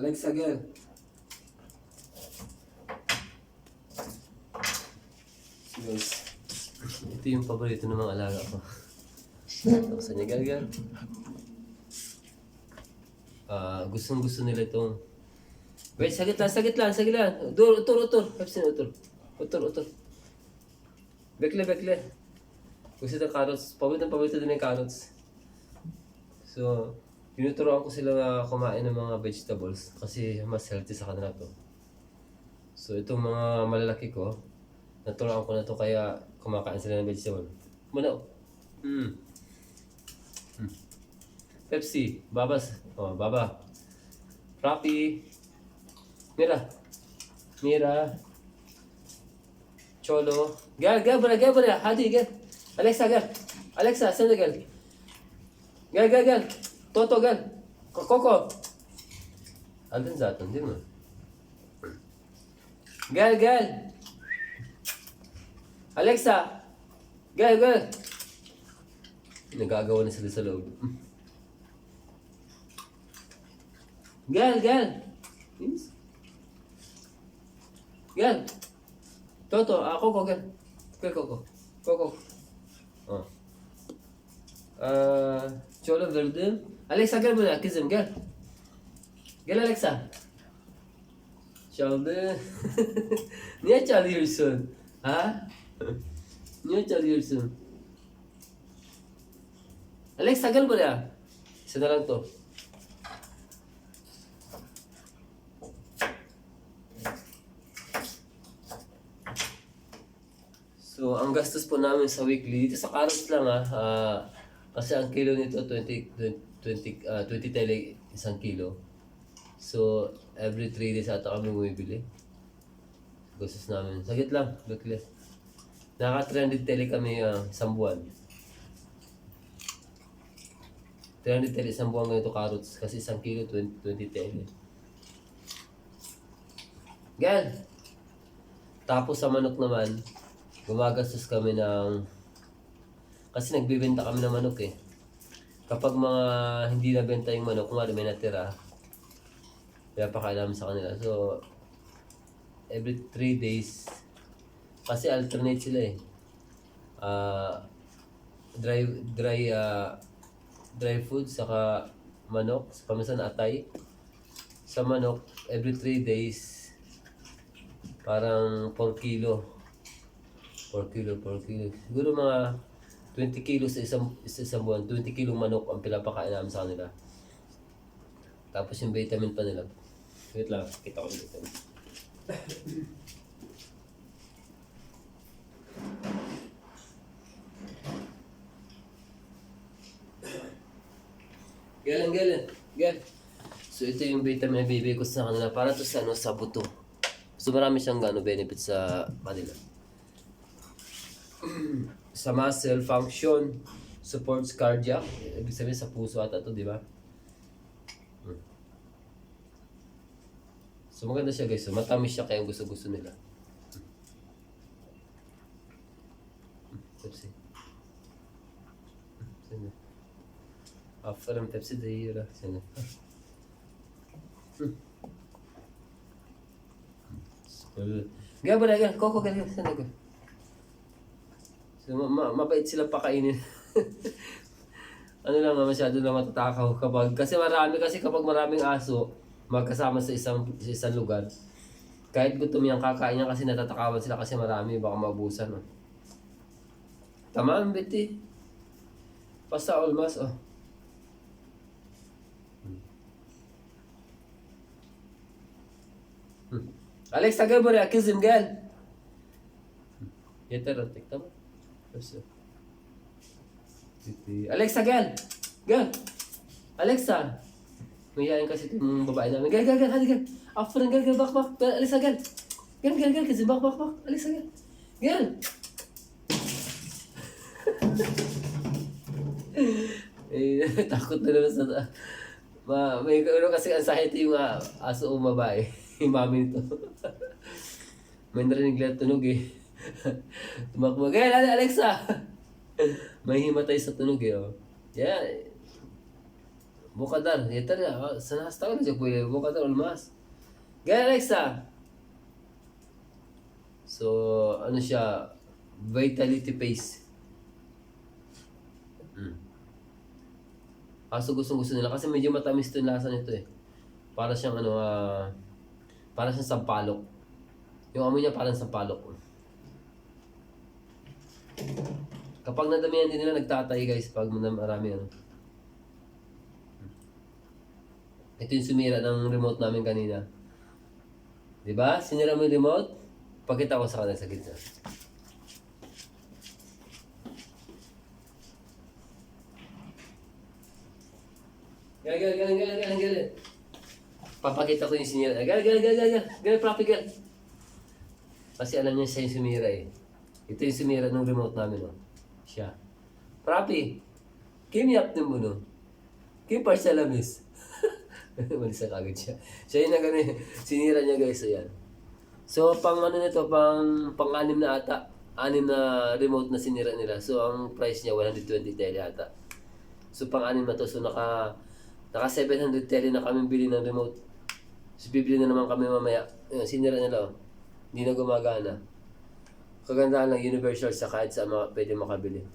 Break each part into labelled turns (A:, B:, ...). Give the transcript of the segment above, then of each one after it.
A: Alexa, girl. Guys, ito yung paborito ng mga alaga ko. Tapos niya, girl. Ah, gustong gusto nila itong... Wait, sagit lang, sagit lang, sagit lang. Utur, utur, utur. Pepsi na, utur. Utur, utur. Bekle, bekle. Gusto ng carrots. Paborito ng paborito din ng carrots. So, tinuturoan ko sila na kumain ng mga vegetables kasi mas healthy sa kanila to. So, itong mga malalaki ko, naturoan ko na to kaya kumakain sila ng vegetable. Mano. Hmm. Hmm. Pepsi, babas. Oh, baba. Rappi. Mira. Mira. Cholo. Gel, gel buraya, gel buraya. Hadi gel. Alexa gel. Alexa sen de gel. Gel gel gel. Toto. Ko- Koko. Aldın zaten değil mi? Gel gel. Alexa. Gel gel. Nagagawa na sila sa loob. Gel gel. Gel. Toto, ah, Coco, gel. Gel Coco. Coco. Ah. Ee, Çorlu verdim. Alexa gel buraya kızım gel. Gel Alexa. Çaldı. Niye çalıyorsun? Ha? Niye çalıyorsun? Alexa gel buraya. Lang to. So, ang gastos po namin sa weekly, dito sa carrots lang ah, ah, kasi ang kilo nito 20, 20, 20, ah, 20 tele isang kilo. So, every 3 days ata kami bumibili. Gastos namin. Sagit lang, weekly. Naka 300 tele kami ah, isang buwan. 300 tele isang buwan ganito carrots kasi isang kilo 20, 20 tele. Gan! Tapos sa manok naman, gumagastos kami ng... Kasi nagbibenta kami ng manok eh. Kapag mga hindi nabenta yung manok, kung ano may natira, pinapakain namin sa kanila. So, every 3 days, kasi alternate sila eh. Ah, dry dry ah, dry food saka manok, paminsan atay. Sa manok, every 3 days, parang 4 kilo. 4 kilo, 4 kilo. Siguro mga 20 kilo sa isang, sa isang buwan. 20 kilo manok ang pinapakain namin sa kanila. Tapos yung vitamin pa nila. Wait lang, kita ko yung vitamin. Galing, galing. Galing. So ito yung vitamin na bibigay ko sa kanila para to sa ano sa buto. So marami siyang ano benefits sa kanila. Sa muscle function, supports cardiac, ibig sabihin sa puso ata to, di ba? Hmm. So maganda siya guys, matamis siya kaya gusto-gusto nila. Hmm, Pepsi. Sino? Aferin Pepsi de iyi yürü seni. Gel buraya gel. Koko gel gel. Sen de. Ma ma mabait sila pakainin. ano lang, masyado lang matatakaw kapag, kasi marami kasi kapag maraming aso, magkasama sa isang, sa isang lugar, kahit gutom yung kakain niya kasi natatakawan sila kasi marami, baka mabusan. Oh. Tamaan, Betty. Basta almas, oh. Hmm. Alexa gel buraya kızım gel. Yeter artık. Alexa gel. Gel. Alexa. Mayayain kasi itong babae namin. Gel gel gel hadi gel. Aferin gel gel bak bak. Gel, Alexa gel. Gel gel gel kızım bak bak bak. Alexa gel. Gel. eh, takot na naman sa... Ma, may ano kasi anxiety yung uh, aso o babae. yung mami nito. may narinig lang tunog eh. Tumakbo. Gaya, Ale- Alexa! may himatay sa tunog eh. Oh. Yeah. Bu kadar. Yeter ya. Sen hasta olacak ev. Bu kadar olmaz. Gel Alexa. So, ano siya? Vitality Paste. Mm. Kaso gustong gusto nila kasi medyo matamis 'tong lasa nito eh. Para siyang ano, ah, para siyang sampalok. Yung amoy niya parang sampalok. Kapag nadamihan din nila nagtatay guys pag marami ano. Ito yung sumira ng remote namin kanina. Di ba? Sinira mo yung remote? Pakita ko sa kanila sa gitna. Gal, gal, gal, gal, gal, gal. Papakita ko yung sinira. Gal, gal, gal, gal, gal. Gal, proper, gal. Kasi alam niya siya yung sumira eh. Ito yung sumira ng remote namin, oh. Siya. Propi. Kim yap mo no? Kim parsalamis. Malisa kagad siya. Siya yung nagano, sinira niya guys, ayan. So, pang ano nito, pang, pang anim na ata. Anim na remote na sinira nila. So, ang price niya, 120 tele ata. So, pang anim na to. So, naka, naka 700 tele na kami bili ng remote. So, bibili na naman kami mamaya. Ayan, sinira nila, oh. Hindi na gumagana. Kagandahan lang, universal sa kahit sa mga pwede makabili.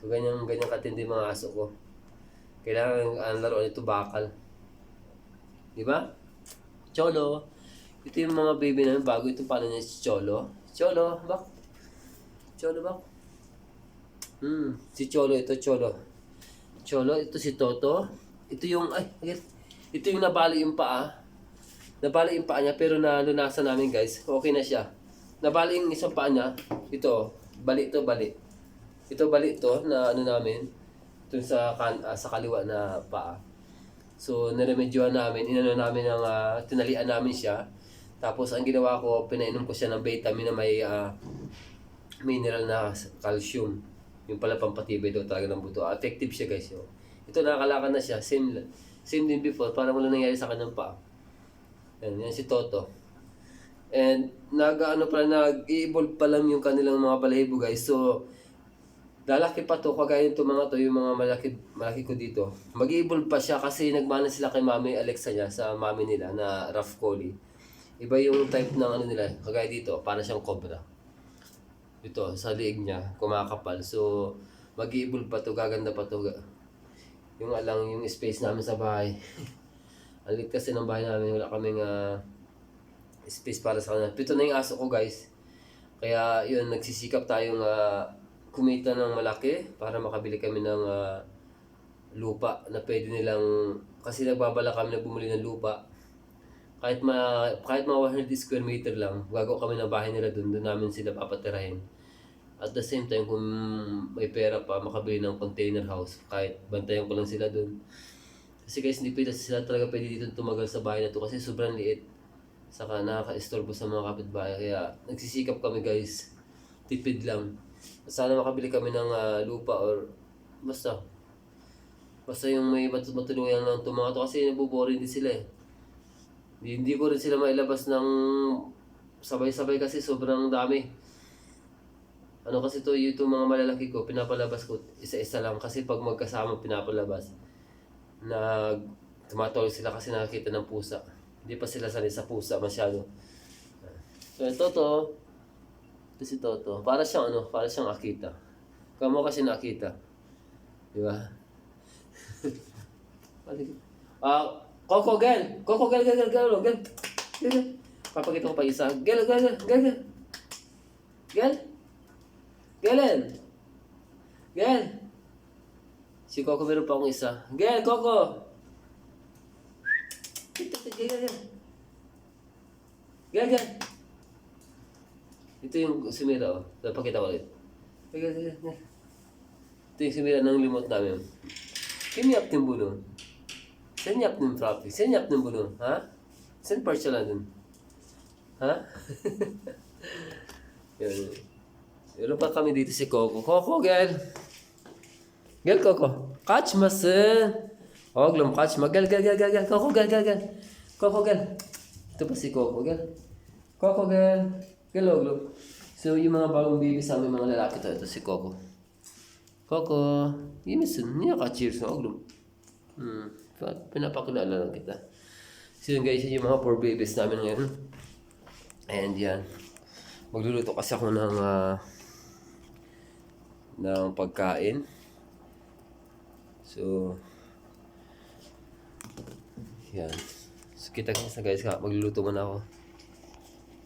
A: So, ganyan, ganyan katindi mga aso ko. Kailangan ang laro nito bakal. Di ba? Cholo. Ito yung mga baby namin bago ito paano niya si Cholo. Cholo, bak. Cholo, bak. Hmm, si Cholo ito, Cholo. Cholo, ito si Toto. Ito yung, ay. Ito yung nabali yung paa. Nabali yung paa niya pero nalunasan namin guys. Okay na siya. Nabali yung isang paa niya. Ito, bali ito, bali. Ito bali ito na ano namin. Ito sa, kan, ah, sa kaliwa na paa. So, niremedyohan namin. Inano namin ng, ah, tinalian namin siya. Tapos, ang ginawa ko, pinainom ko siya ng vitamin na may ah, mineral na calcium. Yung pala pampatibay daw talaga ng buto. Effective siya guys. Yo. Ito nakakalakad na siya. Same, same din before. Parang wala nangyari sa kanyang paa. Yan, yan si Toto. And nag ano pa nag-evolve pa lang yung kanilang mga balahibo guys. So lalaki pa to kagaya nito mga to yung mga malaki malaki ko dito. Mag-evolve pa siya kasi nagmana sila kay Mami Alexa niya sa mami nila na rough collie. Iba yung type ng ano nila, kagaya dito, para siyang cobra. Ito, sa liig niya, kumakapal. So, mag-evolve pa to, gaganda pa to. Yung alang, yung space namin sa bahay. Ang lit kasi ng bahay namin, wala kaming ah, space para sa kanya. Pito na yung aso ko guys. Kaya yun, nagsisikap tayong uh, kumita ng malaki para makabili kami ng ah, lupa na pwede nilang kasi nagbabala kami na bumili ng lupa kahit ma kahit mga 100 square meter lang gagawa kami ng bahay nila doon doon namin sila papatirahin at the same time kung may pera pa makabili ng container house kahit bantayan ko lang sila doon kasi guys hindi pwede sila talaga pwede dito tumagal sa bahay na to kasi sobrang liit saka nakaka-istorbo sa mga kapitbahay. Kaya nagsisikap kami guys. Tipid lang. Sana makabili kami ng ah, lupa or basta. Basta yung may mat- matuluyan lang itong mga to kasi nabuboring din sila eh. Hindi, ko rin sila mailabas ng sabay-sabay kasi sobrang dami. Ano kasi to yung mga malalaki ko pinapalabas ko isa-isa lang. Kasi pag magkasama pinapalabas. Nag tumatawag sila kasi nakakita ng pusa hindi pa sila sanay sa pusa masyado so ito to ito si Toto. Para siyang ano, para siyang Akita. Kamo kasi nakita. Di ba? Ah, Coco Gel. Coco Gel, Gel, Gel, Gel, Gel. Gel, Gel. Papakita ko pa isa. Gel, Gel, Gel, Gel. Gel. Gelen. Gel. Si Coco meron pa akong isa. Gel, Coco. Gel, Gel, Gel. Gel, Gel. Ito yung sumira, oh. Napakita ko ulit. Ito yung sumira ng limot namin. Kimiyap ng bulong. Senyap ng property. Senyap ng bulong. Ha? Sen dun. Ha? Yun. Meron pa kami dito si Coco. Coco, gel. Gel, Coco. Kaçmasın. Oğlum kaçma. Gel, gel, gel, gel, gel. Coco, gel, gel, gel. Coco, gel. Ito pa si Coco, gel. Coco, gel. Gel, oğlum. So, yung mga bagong baby sa amin mga lalaki to, ito si Coco. Coco, iyi misin? Niye kaçıyorsun oğlum? Hmm. Pa- Pinapakilala lang kita. So yun guys, yun yung mga poor babies namin ngayon. And yan. Magluluto kasi ako ng ah, ng pagkain. So yan. So kita kita guys, ka- magluluto muna ako.